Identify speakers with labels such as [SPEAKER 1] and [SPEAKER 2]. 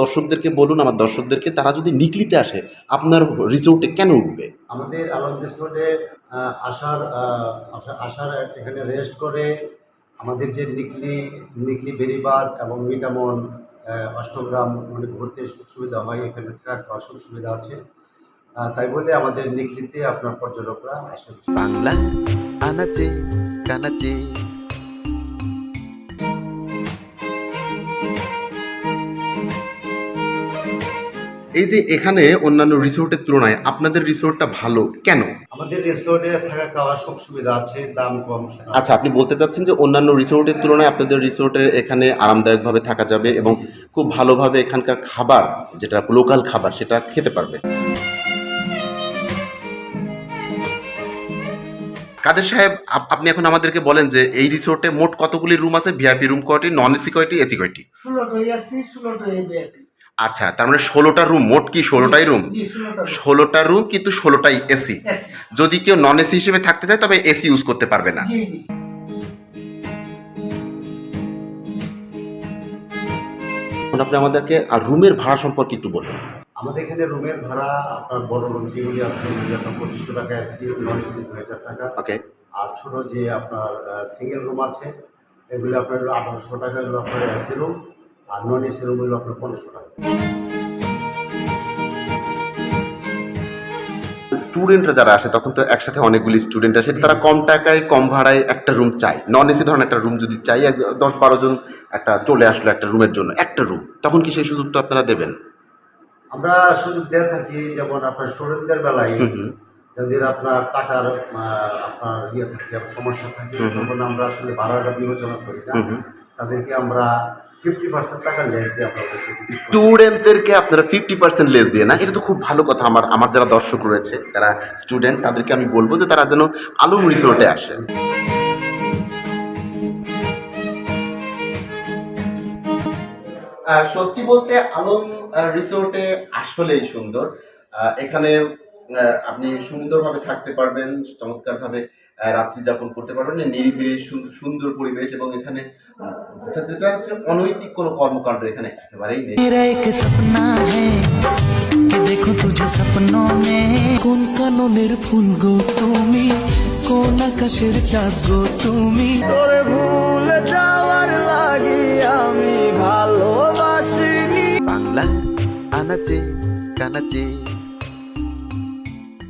[SPEAKER 1] দর্শকদেরকে বলুন আমার দর্শকদেরকে তারা যদি নিকলিতে আসে আপনার রিসোর্টে কেন উঠবে?
[SPEAKER 2] আমাদের আলম রিসোর্টে আসার আসার এখানে রেস্ট করে আমাদের যে নিকলি নিকলি বেরিবাদ এবং মিটামন অষ্টগ্রাম মানে ঘুরতে সুখ সুবিধা হয় এখানে থাকার খাওয়ার সুখ সুবিধা আছে। তাই বলে আমাদের নিকলিতে আপনার পর্যটকরা আসে।
[SPEAKER 3] বাংলা আনাচে কানাচে
[SPEAKER 1] এই যে এখানে অন্যান্য রিসোর্টের তুলনায় আপনাদের রিসোর্টটা ভালো কেন?
[SPEAKER 2] আমাদের রিসোর্টে থাকা খাওয়ার সব সুবিধা আছে দাম কম।
[SPEAKER 1] আচ্ছা আপনি বলতে চাচ্ছেন যে অন্যান্য রিসোর্টের তুলনায় আপনাদের রিসোর্টে এখানে আরামদায়কভাবে থাকা যাবে এবং খুব ভালোভাবে এখানকার খাবার যেটা লোকাল খাবার সেটা খেতে পারবে। কাদের সাহেব আপ- আপনি এখন আমাদেরকে বলেন যে এই রিসোর্টে মোট কতগুলি রুম আছে? ভিআইপি রুম কয়টি নন এসি কয়টি এসি কয়টি?
[SPEAKER 4] ষোলোটাই আছি ষোলোটাই বিআইপি
[SPEAKER 1] আচ্ছা তার মানে ষোলোটা রুম মোট কি ষোলোটাই রুম
[SPEAKER 4] ষোলোটা
[SPEAKER 1] রুম কিন্তু ষোলোটাই এসি যদি কেউ নন এসি হিসেবে থাকতে চায় তবে এসি ইউজ করতে পারবে না। আপনি আমাদেরকে আর রুমের ভাড়া সম্পর্কে একটু বলুন।
[SPEAKER 2] আমাদের এখানে রুমের ভাড়া আপনার বড় রুম যেগুলি আছে আপনার পঁচিশশো টাকা এসি নন এসি দু হাজার টাকা।
[SPEAKER 1] ওকে
[SPEAKER 2] আর ছোটো যে আপনার সিঙ্গেল রুম আছে এগুলো আপনার আঠারোশো টাকা হলো আপনার এসি রুম আর নন এসি রুম হলো আপনার পনেরোশো টাকা।
[SPEAKER 1] স্টুডেন্টরা যারা আসে তখন তো একসাথে অনেকগুলি স্টুডেন্ট আসে। তারা কম টাকায় কম ভাড়ায় একটা রুম চায়। নন এসি ধরনের একটা রুম যদি চাই দশ বারো জন একটা চলে আসলো একটা রুমের জন্য একটা রুম তখন কি সেই সুযোগটা আপনারা দেবেন?
[SPEAKER 2] আমরা সুযোগ দিয়ে থাকি যেমন আপনার স্টুডেন্টদের বেলায় যাদের আপনার টাকার আপনার ইয়ে থাকে সমস্যা থাকে। তখন আমরা আসলে ভাড়াটা বিবেচনা করি না। তাদেরকে আমরা ফিফটি পার্সেন্ট টাকা লেস দিয়ে আমরা
[SPEAKER 1] স্টুডেন্টদেরকে আপনারা ফিফটি পার্সেন্ট লেস দিয়ে না? এটা তো খুব ভালো কথা আমার আমার যারা দর্শক রয়েছে যারা স্টুডেন্ট তাদেরকে আমি বলব যে তারা যেন আলম রিসোর্টে আসে সত্যি বলতে আলম রিসোর্টে আসলেই সুন্দর। আহ, এখানে আহ, আপনি সুন্দরভাবে থাকতে পারবেন চমৎকারভাবে রাত্রি যাপন করতে পারবেন নিরিবিলি সুন্দর পরিবেশ এবং এখানে যেটা হচ্ছে অনৈতিক কোনো কর্মকাণ্ড এখানে একেবারেই নেই।
[SPEAKER 5] দেখো তুঝে কোন কাননের ফুল গো তুমি? কোন আকাশের চাঁদ গো তুমি? তোরে ভুলে যাওয়ার লাগি আমি ভালোবাসি
[SPEAKER 3] বাংলা আনাচে কানাচে।